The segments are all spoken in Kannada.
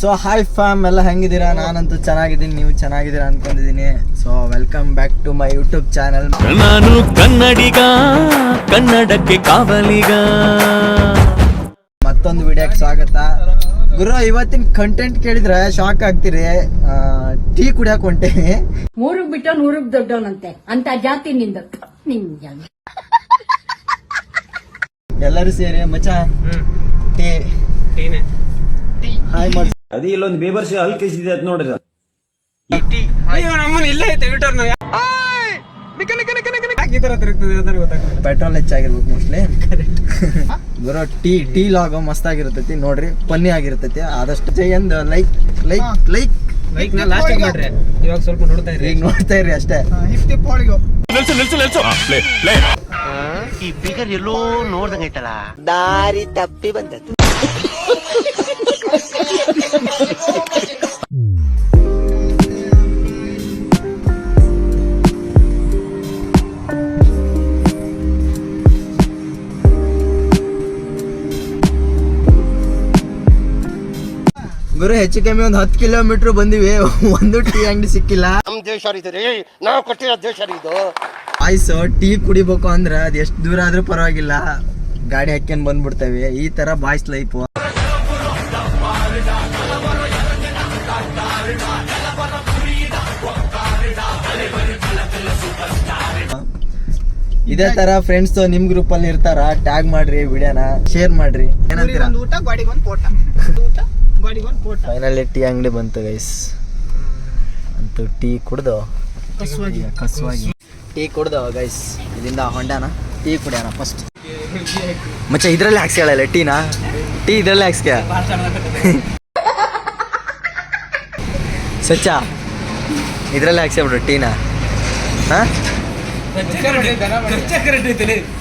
ಸೊ ಹಾಯ್ ಫ್ಯಾಮ್ ಎಲ್ಲ ಹೆಂಗಿದ್ದೀರಾ? ನಾನಂತೂ ಚೆನ್ನಾಗಿದ್ದೀನಿ ನೀವು ಚೆನ್ನಾಗಿದ್ದೀರಾ ಅನ್ಕೊಂಡಿದ್ದೀನಿ. So welcome back to my YouTube channel ನಾನು ಕನ್ನಡಿಗ ಕನ್ನಡಕ್ಕೆ ಕಾವಲಿಗ. ಮತ್ತೊಂದು ವಿಡಿಯೋಕ್ಕೆ ಸ್ವಾಗತ. ಗುರು ಇವತ್ತಿನ ಕಂಟೆಂಟ್ ಕೇಳಿದ್ರೆ ಶಾಕ್ ಆಗ್ತೀರಿ. ಟೀ ಕುಡಿಯಕ್ ಹೊಂಟೇನಿ. ಮೂರಕ್ ಬಿಟ್ಟ ನೂರಕ್ ದೊಡ್ಡವನಂತೆ. ಅಂತ ಜಾತಿ ನಿಂದ. ಎಲ್ಲರೂ ಸೇರಿ ಮಚ್ಚ ಟೀ. ಹಾಯ್ ಮಾಡಿ ಅದೇ ಇಲ್ಲೊಂದು ಬೇಬರ್ಸ್ ಹಲ್ ಕೇಸಿದೆ ಅದ್ ನೋಡ್ರಿ. ಪೆಟ್ರೋಲ್ ಹೆಚ್ಚಾಗಿರ್ಬೇಕು ಮೋಸ್ಟ್ಲಿ ಬರೋ ಟೀ ಟೀ ಲಾಗ ಮಸ್ತ್ ಆಗಿರ್ತೈತಿ ನೋಡ್ರಿ ಪನ್ನಿ ಆಗಿರ್ತೈತಿ ಆದಷ್ಟು ಜೈ ಅಂದ ಲೈಕ್ ಲೈಕ್ ಲೈಕ್ ಲೈಕ್ ನಾ ಲಾಸ್ಟ್ ಮಾಡ್ರಿ ಇವಾಗ ಸ್ವಲ್ಪ ನೋಡ್ತಾ ಇರಿ ಈಗ ನೋಡ್ತಾ ಇರಿ ಅಷ್ಟೇ. ನಿಲ್ಸು ನಿಲ್ಸು ನಿಲ್ಸು. ಪ್ಲೇ ಪ್ಲೇ ಈ ಫಿಗರ್ ಎಲ್ಲೋ ನೋಡ್ದಂಗೈತಲ್ಲ ಗುರು ಹೆಚ್ಚು ಕಮ್ಮಿ ಒಂದು ಹತ್ತು ಕಿಲೋಮೀಟರ್ ಬಂದಿವಿ. ಒಂದು ಟೀ ಅಂಗಡಿ ಸಿಕ್ಕಿಲ್ಲ. ನಮ್ ದೇಶ ರೀ ನಾವು ಕೊಟ್ಟಿರೋ ದೇಶ ಇದು. ಆಯ್ಸು ಟೀ ಕುಡಿಬೇಕು ಅಂದ್ರೆ ಅದು ಎಷ್ಟು ದೂರ ಆದ್ರೂ ಪರವಾಗಿಲ್ಲ. ಗಾಡಿ ಹಾಕ್ಯಂಡ್ ಬಂದ್ಬಿಡ್ತೇವೆ. ಈ ತರ ಬಾಯ್ಸ್ ಲೈಫ್ ಇದೇ ತರ ಫ್ರೆಂಡ್ಸ್ ನಿಮ್ ಗ್ರೂಪ್ ಅಲ್ಲಿ ಇರ್ತಾರ ಟ್ಯಾಗ್ ಮಾಡ್ರಿ ವಿಡಿಯೋನ ಶೇರ್ ಮಾಡ್ರಿ. ಏನಂತೀರಾ? ಊಟ ಗಾಡಿಗೆ ಒಂದು ಫೋಟ. ಊಟ ಗಾಡಿಗೆ ಒಂದು ಫೋಟ. ಫೈನಲಿ ಟೀ ಅಂಗಡಿ ಬಂತು ಗೈಸ್ ಅಂತೂ ಟೀ ಕುಡ್ದು. ಕಸುವಾಗಿ. ಟೀ ಕುಡ್ದು ಗೈಸ್ ಇದರಿಂದ ಹೊಂಡಾನ ಟೀ ಕುಡಿಯೋಣ ಫಸ್ಟ್ ಮಚ್ಚ ಇದ್ರಲ್ಲಿ ಹಾಕ್ಸ್ಕೊಳ್ಳಲ್ಲ ಟೀನಾ? ಟೀ ಇದ್ರಲ್ಲಿ ಹಾಕ್ಸ್ಕ ಸಚ್ಚ ಇದ್ರಲ್ಲಿ ಹಾಕ್ಸ್ಕೊಬಿಡು ಟೀನಾ. ಹಾ?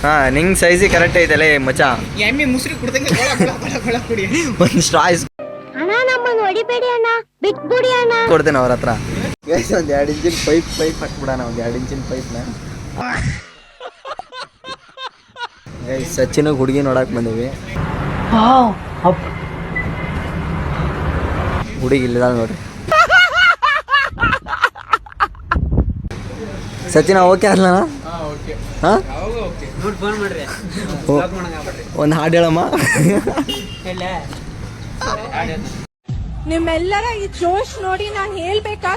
ಹಾ ನಿಂಗ್ ಸೈಜಿ ಕರೆಕ್ಟ್ ಐತಲ್ಲ ಮಚ್ಚ. ಎಮ್ಮಿ ಮುಸ್ರಿ ಕುಡ್ದಂಗೆ ಒಂದು ಸ್ಟ್ರಾಯ್ಸ್ ಅಣ್ಣ ನಮ್ಮನ್ನು ಹೊಡಿಬೇಡಿ ಅಣ್ಣ ಬಿಟ್ಬಿಡಿ ಅಣ್ಣ. ಕೊಡ್ತೇನೆ ಅವ್ರ ಹತ್ರ. ಗೈಸ್ ಒಂದ್ ಎರಡು ಇಂಚಿನ ಪೈಪ್ ಪೈಪ್ ಹಾಕ್ಬಿಡಣ ಒಂದ್ ಎರಡು ಇಂಚಿನ ಪೈಪ್ ಗೈಸ್ ಸಚಿನ್ ಹುಡುಗಿ ನೋಡಕ್ ಬಂದೀವಿ. ಹುಡುಗಿ ಇಲ್ಲದ ನೋಡ್ರಿ. ಸಚಿನ್ ಓಕೆ ಅಲ್ಲ ಹಾ? ಒಂದ್ ಹಾಡು ಹೇಳಮ್ಮ. ನಿಮ್ಮೆಲ್ಲರ ಈ ಜೋಶ್ ನೋಡಿ ನಾನ್ ಹೇಳ್ಬೇಕಾ?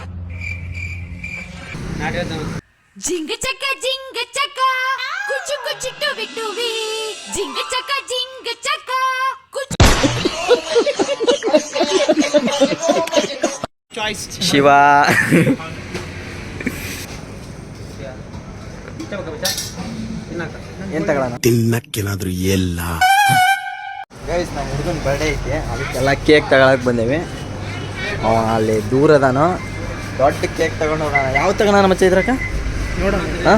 ಜಿಂಗ ಚಕ ಜಿಂಗ ಚಕ ಕುಚು ಕುಚು ಟುವಿ ಟುವಿ ಜಿಂಗ ಚಕ ಜಿಂಗ ಚಕ. ಶಿವ. ಏನ್ ತಗೊಳ್ಳೋಣ? ತಿನ್ನಕ್ಕೇನಾದ್ರೂ ಎಲ್ಲ. ಗೈಸ್ ನಮ್ಮ ಹುಡುಗನ ಬರ್ಡೇ ಐತೆ. ಅದಕ್ಕೆಲ್ಲ ಕೇಕ್ ತಗೊಳಕ್ ಬಂದೇವಿ. ಅವ ಅಲ್ಲಿ ದೂರ ಅದಾನು ದೊಡ್ಡ ಕೇಕ್ ತಗೊಂಡು ಹೋಗೋಣ. ಯಾವ ತಗೋಣ ಮಚ್ಚ ಇದ್ರಕ ನೋಡೋಣ ಹಾ?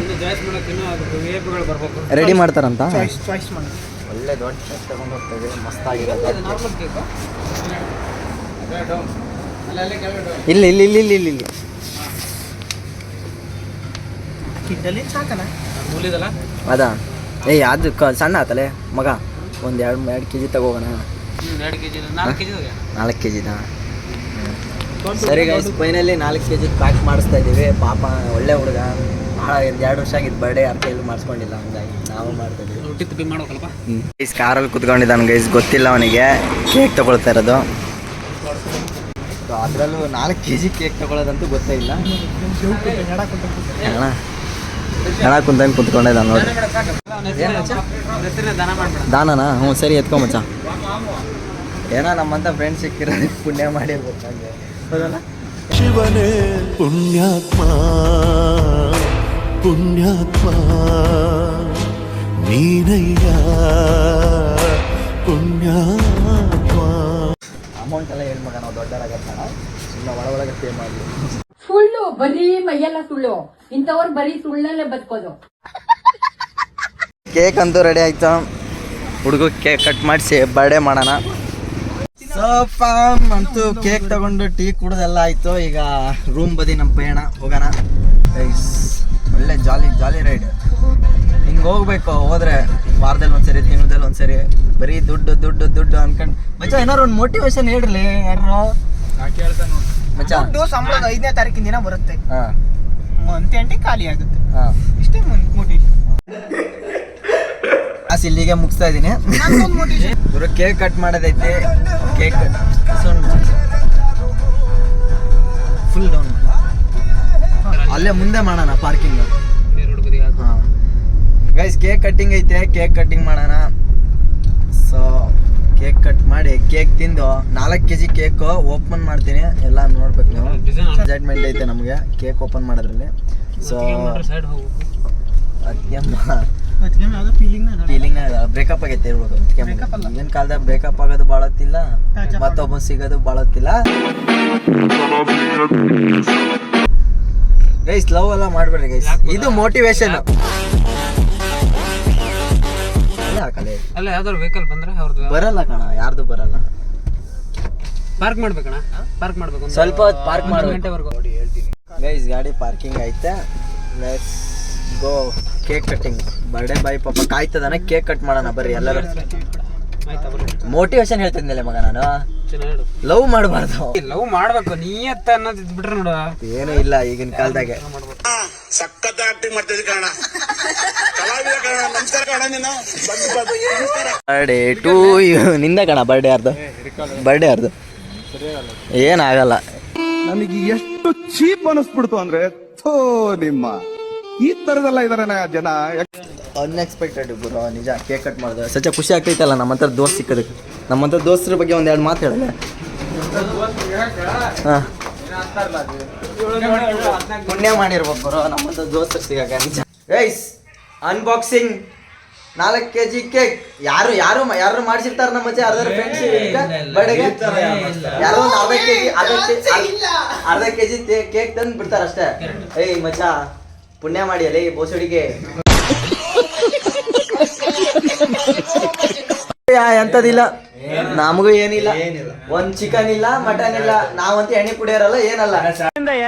ರೆಡಿ ಮಾಡ್ತಾರಂತ? ಒಳ್ಳೆ ದೊಡ್ಡ ಕೇಕ್ ತಗೊಂಡು ಹೋಗ್ತೇವೆ ಮಸ್ತ್ ಆಗಿರುತ್ತೆ ನಾರ್ಮಲ್ ಕೇಕು ಅಲ್ಲಲ್ಲೇ ಕೆಳಗಡೆ ಇಲ್ಲಿ ಇಲ್ಲಿ ಇಲ್ಲಿ ಇಲ್ಲಿ ಇಲ್ಲಿ. ಇಲ್ಲಿ ಅದ? ಏಯ್ ಅದು ಕ ಸಣ್ಣ ಆತಲೆ ಮಗ. ಒಂದು ಎರಡು ಎರಡು ಕೆ ಜಿ ತಗೋಗೋಣ ನಾಲ್ಕು ಕೆ ಜಿ ನಾಲ್ಕು ಕೆ ಜಿದ ಸರಿ ಗೈಸ್ ಫೈನಲಿ ನಾಲ್ಕು ಕೆ ಜಿ ಪ್ಯಾಕ್ ಮಾಡಿಸ್ತಾ ಇದ್ದೀವಿ. ಪಾಪ ಒಳ್ಳೆ ಹುಡುಗ. ಭಾಳ ಎರಡು ವರ್ಷ ಆಗಿದ್ದು ಬರ್ಡೇ ಯಾರ ಕೈಲೂ ಮಾಡಿಸ್ಕೊಂಡಿಲ್ಲ ಹಂಗಾಗಿ ನಾವು ಮಾಡ್ತಾ ಇದ್ದೀವಿ ರೊಟ್ಟಿ ತುಪ್ಪಿ ಗೈಸ್ ಕಾರಲ್ಲಿ ಕುತ್ಕೊಂಡಿದ್ದಾನೆ ಗೈಸ್ ಗೊತ್ತಿಲ್ಲ ಅವನಿಗೆ. ಕೇಕ್ ತಗೊಳ್ತಾ ಇರೋದು. ಅದರಲ್ಲೂ ನಾಲ್ಕು ಕೆ ಜಿ ಕೇಕ್ ತಗೊಳ್ಳೋದಂತೂ ಗೊತ್ತೇ ಇಲ್ಲ. ಅಣ್ಣ ಹೆಣ ಕುಂತಂಗೆ ಕುತ್ಕೊಂಡಿದ್ದಾನೆ ನೋಡಿ. ಹೆಸರಿನ ದಾನ ಮಾಡ್ಬೇಡ. ದಾನನಾ? ಹ್ಞೂ ಸರಿ ಎತ್ಕೊ ಮಚ್ಚ. ಏನೋ ನಮ್ಮಂತ ಫ್ರೆಂಡ್ಸ್ ಸಿಕ್ಕಿರೋದು ಪುಣ್ಯ ಮಾಡಿರ್ಬೇಕು ಹಂಗೆ. ಹೌದಲ್ಲ? ಶಿವನೇ ಪುಣ್ಯಾತ್ಮ. ಪುಣ್ಯಾತ್ಮ ನೀನಯ್ಯ ಪುಣ್ಯಾತ್ಮ. ಅಮೌಂಟ್ ಎಲ್ಲ ಹೇಳಿ ಮಗ ನಾವು ದೊಡ್ಡರಾಗತ್ತಣ ಸುಮ್ಮನೆ ಒಳ ಒಳಗೆ ಪೇ ಸುಳ್ಳು ಬರೀ ಮೈಯೆಲ್ಲ ಸುಳ್ಳು. ಇಂಥವ್ರು ಬರೀ ಸುಳ್ಳಲ್ಲೇ ಬದುಕೋದು. ಕೇಕ್ ಅಂತೂ ರೆಡಿ ಆಯ್ತು? ಹುಡುಗ ಕೇಕ್ ಕಟ್ ಮಾಡಿಸಿ ಬರ್ಡೇ ಮಾಡೋಣ. ಸೋಫಾ ಫಾಮ್ ಅಂತೂ ಕೇಕ್ ತಗೊಂಡು ಟೀ ಕುಡ್ದೆಲ್ಲ ಆಯ್ತು. ಈಗ ರೂಮ್ ಬದಿ ನಮ್ಮ ಪಯಣ ಹೋಗೋಣ. ಗೈಸ್ ಒಳ್ಳೆ ಜಾಲಿ ಜಾಲಿ ರೈಡ್. ಹಿಂಗೆ ಹಿಂಗೆ ಹೋಗ್ಬೇಕು ಹೋದ್ರೆ ವಾರದಲ್ಲಿ ಒಂದ್ಸರಿ ತಿಂಗಳಲ್ಲಿ ಒಂದ್ಸರಿ ಬರೀ ದುಡ್ಡು ದುಡ್ಡು ದುಡ್ಡು ಅನ್ಕೊಂಡು ಮಚ್ಚ ಏನಾರು ಒಂದು ಮೋಟಿವೇಶನ್ ಹೇಳ್ರಿ ಯಾರು ಮಚ್ಚ. ಸಂಬಳದ ಐದನೇ ತಾರೀಕಿನ ದಿನ ಬರುತ್ತೆ. ಹಾ. ಮಂತ್ ಎಂಟಿ ಖಾಲಿ ಆಗುತ್ತೆ. ಹಾ. ಇಷ್ಟೇ ಮೋಟಿವೇಶನ್ ಕ್ಲಾಸ್ ಇಲ್ಲಿಗೆ ಮುಗಿಸ್ತಾ ಇದ್ದೀನಿ. ಇವರು ಕೇಕ್ ಕಟ್ ಮಾಡೋದೈತೆ. ಕೇಕ್ ಫುಲ್ ಅಲ್ಲೇ ಮುಂದೆ ಮಾಡೋಣ ಪಾರ್ಕಿಂಗ್ ಹಾಂ. ಗೈಸ್ ಕೇಕ್ ಕಟ್ಟಿಂಗ್ ಐತೆ ಕೇಕ್ ಕಟ್ಟಿಂಗ್ ಮಾಡೋಣ. ಸೊ ಕೇಕ್ ಕಟ್ ಮಾಡಿ ಕೇಕ್ ತಿಂದು ನಾಲ್ಕು ಕೆ ಜಿ ಕೇಕ್ ಓಪನ್ ಮಾಡ್ತೀನಿ. ಎಲ್ಲ ನೋಡ್ಬೇಕು ನೀವು. ಎಕ್ಸೈಟ್ಮೆಂಟ್ ಐತೆ ನಮಗೆ ಕೇಕ್ ಓಪನ್ ಮಾಡೋದ್ರಲ್ಲಿ. ಸೊ ಫೀಲಿಂಗ್ ಬ್ರೇಕಪ್ ಆಗೈತೆ ಇರ್ಬೋದು ಈಗಿನ ಕಾಲದಾಗ ಬ್ರೇಕಪ್ ಆಗೋದು ಬಾಳತ್ತಿಲ್ಲ ಮತ್ತೊಬ್ಬ ಸಿಗೋದು ಬಾಳತ್ತಿಲ್ಲ ಗೈಸ್ ಲವ್ ಎಲ್ಲ ಮಾಡ್ಬೇಡಿ ಗೈಸ್ ಇದು ಮೋಟಿವೇಶನ್ ಅಲ್ಲ ಯಾವ್ದಾದ್ರು ವೆಹಿಕಲ್ ಬಂದ್ರೆ ಅವ್ರದ್ದು ಬರಲ್ಲ ಕಣ ಯಾರ್ದು ಬರಲ್ಲ. ಪಾರ್ಕ್ ಮಾಡ್ಬೇಕಣ್ಣ? ಪಾರ್ಕ್ ಮಾಡ್ಬೇಕು ಸ್ವಲ್ಪ ಹೊತ್ತು ಪಾರ್ಕ್ ಮಾಡಿ ಗಂಟೆವರೆಗೂ. ಗೈಸ್ ಗಾಡಿ ಪಾರ್ಕಿಂಗ್ ಐತೆ. Let's go cake cutting birthday boy ಪಾಪ ಕಾಯ್ತದನ ಕೇಕ್ ಕಟ್ ಮಾಡೋಣ. ಬರ್ರಿ ಎಲ್ಲರೂ. ಮೋಟಿವೇಶನ್ ಹೇಳ್ತಿದ್ನಲ್ಲ ಮಗ ನಾನು. ಲವ್ ಮಾಡಬಾರ್ದು. ಲವ್ ಮಾಡ್ಬೇಕು ನೀಯತ್ತ ಅನ್ನೋದು ಇದ್ಬಿಟ್ರೆ ನೋಡು. ಏನೂ ಇಲ್ಲ ಈಗಿನ ಕಾಲದಾಗೆ. ಸಖತ್ ಆಕ್ಟಿಂಗ್ ಮಾಡ್ತಿದ್ದೆ ಕಾರಣ ಕಲಾವಿದ ಕಾರಣ ನಮಸ್ಕಾರ ಕಾರಣ ನೀನು. ಬರ್ಡೇ ಟು ನಿಂದ ಕಣ ಬರ್ಡೇ ಅರ್ಧ ಬರ್ಡೇ ಅರ್ಧ ಏನಾಗಲ್ಲ. ನಮಗೆ ಎಷ್ಟು ಚೀಪ್ ಅನಿಸ್ಬಿಡ್ತು ಅಂದ್ರೆ ಥೋ ನಿಮ್ಮ. ಈ ತರದೆಲ್ಲ ಇದಾರೆ ಜನ. ಅನ್ಎಕ್ಸ್ಪೆಕ್ಟೆಡ್ ಗುರು ನಿಜ ಕೇಕ್ ಕಟ್ ಮಾಡಿದ್ರೆ. ಸಚ ಖುಷಿ ಆಗ್ತೈತಲ್ಲ ನಮ್ಮ ಹತ್ರ ದೋಸ್ತ್ ಸಿಕ್ಕದಕ್ಕೆ ನಮ್ಮ ಹತ್ರ ದೋಸ್ತರ ಬಗ್ಗೆ ಒಂದ್ ಎರಡು ಮಾತು ಹೇಳಲ್ಲ ಹಾಂ. ಪುಣ್ಯ ಮಾಡಿರ್ಬೇಕು ಬ್ರೋ ನಮ್ಮ ಹತ್ರ ದೋಸ್ತರು ಸಿಗಕ್ಕೆ ನಿಜ. ಗೈಸ್ ಅನ್ಬಾಕ್ಸಿಂಗ್ ನಾಲ್ಕು ಕೆ ಜಿ ಕೇಕ್ ಯಾರು ಯಾರು ಯಾರು ಮಾಡಿಸಿರ್ತಾರ ನಮ್ಮ ಮಜಾ ಅರ್ಧ ಫ್ರೆಂಡ್ಸ್ ಬರ್ಡೇಗೆ ಯಾರೋ ಒಂದು ಅರ್ಧ ಕೆ ಜಿ ಅರ್ಧ ಕೆ ಅರ್ಧ ಕೆ ಜಿ ಕೇಕ್ ತಂದು ಬಿಡ್ತಾರ ಅಷ್ಟೇ ಏಯ್ ಮಚ್ಚ ಪುಣ್ಯ ಮಾಡಿ ಅಲ್ಲೇ ಬೋಸಡಿಗೆ. ಎಂತದಿಲ್ಲ ನಮಗೂ ಏನಿಲ್ಲ. ಒಂದ್ ಚಿಕನ್ ಇಲ್ಲ ಮಟನ್ ಇಲ್ಲ. ನಾವಂತ ಎಣ್ಣೆ ಕುಡಿಯೋರಲ್ಲ ಏನಲ್ಲ.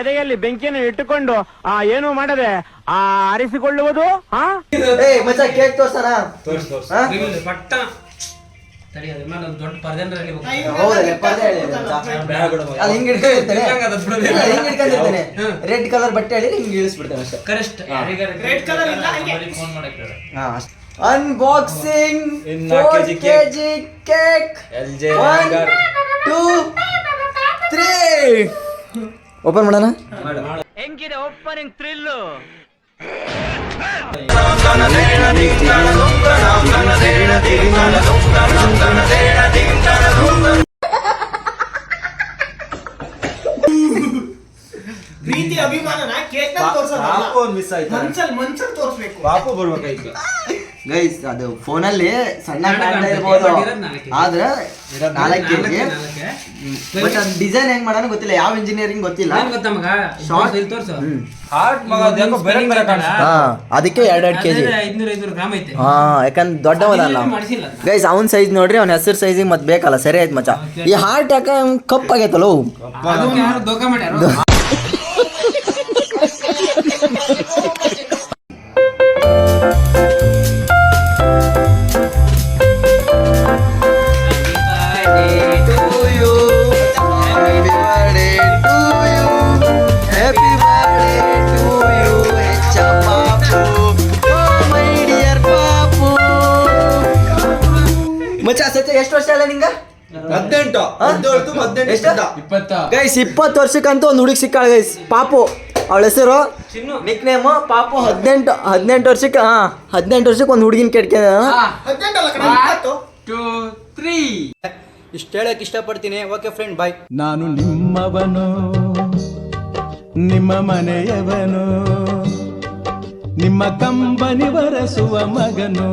ಎದೆಯಲ್ಲಿ ಬೆಂಕಿಯನ್ನು ಇಟ್ಟುಕೊಂಡು ಆ ಏನು ಮಾಡದೆ ಆ ಆರಿಸಿಕೊಳ್ಳುವುದು ಏ ಮಚ್ಚ ಕೇಕ್ ತೋರ್ಸಣ. ತಡಿ ಅದ್ರ ಮೇಲೆ ಒಂದು ದೊಡ್ಡ ರೆಡ್ ಕಲರ್ ಬಟ್ಟೆ ಹೇಳಿ ಹಿಂಗ್ ಇಳಿಸ್ಬಿಡ್ತೇನೆ ಅಷ್ಟೇ. ಕರೆಸ್ಟ್ ರೆಡ್ ಕಲರ್ ಇಲ್ಲ ಫೋನ್ ಮಾಡಕ್ಕೆ unboxing K G cake one two three open ಮಾಡೋಣ? ಹೆಂಗಿದೆ ಓಪನಿಂಗ್ ಥ್ರಿಲ್ಲು ಪ್ರೀತಿ ಮಿಸ್ ಆಯ್ತು? ಮನ್ಸಲ್ಲಿ ಮನ್ಸಲ್ಲಿ ತೋರಿಸ್ಬೇಕು. ಪಾಪು ಬರ್ಬೇಕಾಯ್ತು. ಗೈಸ್ ಅದು ಫೋನಲ್ಲಿ ಸಣ್ಣ ಕಾಣ್ತಾ ಇರ್ಬೋದು. ಆದ್ರೆ ನಾಲ್ಕು. ಬಟ್ ಅದು ಡಿಸೈನ್ ಹೆಂಗ್ ಮಾಡೋಣ ಗೊತ್ತಿಲ್ಲ. ಯಾವ ಇಂಜಿನಿಯರಿಂಗ್ ಗೊತ್ತಿಲ್ಲ. ಶಾರ್ಟ್ ಇಲ್ಲಿ ತೋರ್ಸು ಹಾರ್ಟ್ ಮಗ ಅದ್ಯಾಕೋ ಬೇರೆ ಬೇರೆ ಹಾ ಅದಕ್ಕೆ ಎರಡು ಎರಡು ಕೆಜಿ. ಐದ್ನೂರ ಐದ್ನೂರು ಗ್ರಾಮ್ ಐತೆ. ಹಾ ಯಾಕಂದ್ರೆ ದೊಡ್ಡವದಲ್ಲ ಗೈಸ್ ಅವ್ನ ಸೈಜ್ ನೋಡ್ರಿ ಅವನ ಹೆಸರು ಸೈಜಿಗೆ ಮತ್ತೆ ಬೇಕಲ್ಲ. ಸರಿ ಆಯ್ತು ಮಚ್ಚ. ಈ ಹಾರ್ಟ್ ಯಾಕೆ ಕಪ್ ಆಗೈತಲ್ಲ ಯಾರು ದೋಖ ಮಾಡ್ಯಾರ? ಎಷ್ಟು ವರ್ಷ ಅಲ್ಲ ನಿಂಗ? ಹದಿನೆಂಟು. ಹದಿನೇಳು ಹದಿನೆಂಟು ಎಷ್ಟು? ಇಪ್ಪತ್ತ. ಗೈಸ್ ಇಪ್ಪತ್ತು ವರ್ಷಕ್ಕಂತ ಒಂದು ಹುಡುಗಿ ಸಿಕ್ಕಾಳ ಗೈಸ್ ಪಾಪು ಅವಳ ಹೆಸರು? ನಿಕ್ ನೇಮ್ ಪಾಪು. ಹದಿನೆಂಟು. ಹದಿನೆಂಟು ವರ್ಷಕ್ಕೆ ಹಾ ಹದಿನೆಂಟು ವರ್ಷಕ್ಕೆ ಒಂದು ಹುಡುಗಿನ ಕೆಟ್ಟ ಟೂ ತ್ರೀ ಇಷ್ಟು ಹೇಳಕ್ ಇಷ್ಟಪಡ್ತೀನಿ. ಓಕೆ ಫ್ರೆಂಡ್ ಬಾಯ್ ನಾನು ನಿಮ್ಮವನು ನಿಮ್ಮ ಮನೆಯವನು ನಿಮ್ಮ ಕಂಬನಿ ಬರಸುವ ಮಗನು.